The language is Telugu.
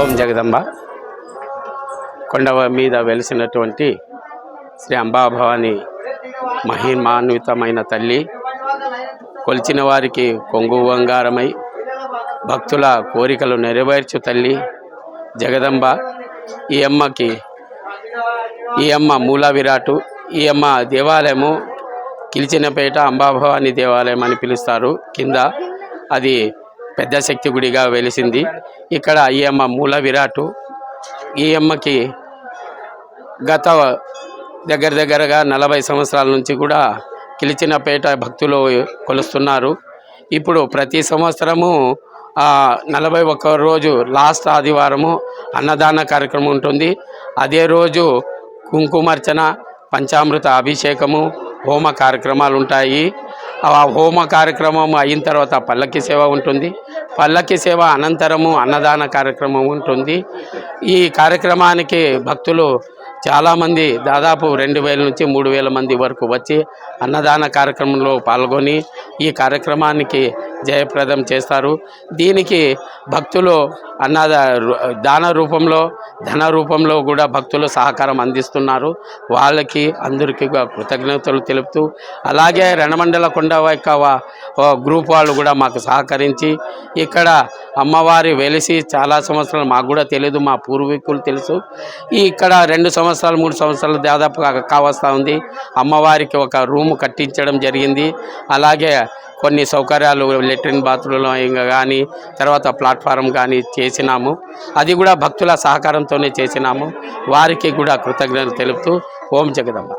ఓం జగదంబ. కొండ మీద వెలిసినటువంటి శ్రీ అంబాభవాని మహిమాన్వితమైన తల్లి కొలిచిన వారికి కొంగు బంగారమై భక్తుల కోరికలు నెరవేర్చు తల్లి జగదంబ. ఈ అమ్మకి ఈ అమ్మ మూల విరాటు ఈ అమ్మ దేవాలయము కిలిచినపేట అంబాభవాని దేవాలయం అని పిలుస్తారు. కింద అది పెద్ద శక్తి గుడిగా వెలిసింది. ఇక్కడ ఈ అమ్మ మూల విరాటు. ఈ అమ్మకి గత దగ్గర దగ్గరగా నలభై సంవత్సరాల నుంచి కూడా కిలిచినపేట భక్తులు కొలుస్తున్నారు. ఇప్పుడు ప్రతి సంవత్సరము నలభై ఒక్క రోజు లాస్ట్ ఆదివారము అన్నదాన కార్యక్రమం ఉంటుంది. అదే రోజు కుంకుమార్చన పంచామృత అభిషేకము హోమ కార్యక్రమాలు ఉంటాయి. ఆ హోమ కార్యక్రమం అయిన తర్వాత పల్లకి సేవ ఉంటుంది. పల్లకి సేవ అనంతరము అన్నదాన కార్యక్రమం ఉంటుంది. ఈ కార్యక్రమానికి భక్తులు చాలామంది దాదాపు రెండు వేల నుంచి మూడు వేల మంది వరకు వచ్చి అన్నదాన కార్యక్రమంలో పాల్గొని ఈ కార్యక్రమానికి జయప్రదం చేస్తారు. దీనికి భక్తులు అన్నద దాన రూపంలో ధన రూపంలో కూడా భక్తులు సహకారం అందిస్తున్నారు. వాళ్ళకి అందరికీ కృతజ్ఞతలు తెలుపుతూ అలాగే రణమండల కొండ యొక్క గ్రూప్ వాళ్ళు కూడా మాకు సహకరించి ఇక్కడ అమ్మవారి వెలిసి చాలా సంవత్సరాలు మాకు కూడా తెలియదు మా పూర్వీకులు తెలుసు. ఈ ఇక్కడ రెండు సంవత్సరాలు మూడు సంవత్సరాలు దాదాపు కావస్తూ ఉంది. అమ్మవారికి ఒక రూమ్ కట్టించడం జరిగింది. అలాగే కొన్ని సౌకర్యాలు లెట్రిన్ బాత్రూంలో ఇంకా కానీ తర్వాత ప్లాట్ఫారం కానీ చేసినాము. అది కూడా భక్తుల సహకారంతోనే చేసినాము. వారికి కూడా కృతజ్ఞతలు తెలుపుతూ ఓం జగదమ్మ.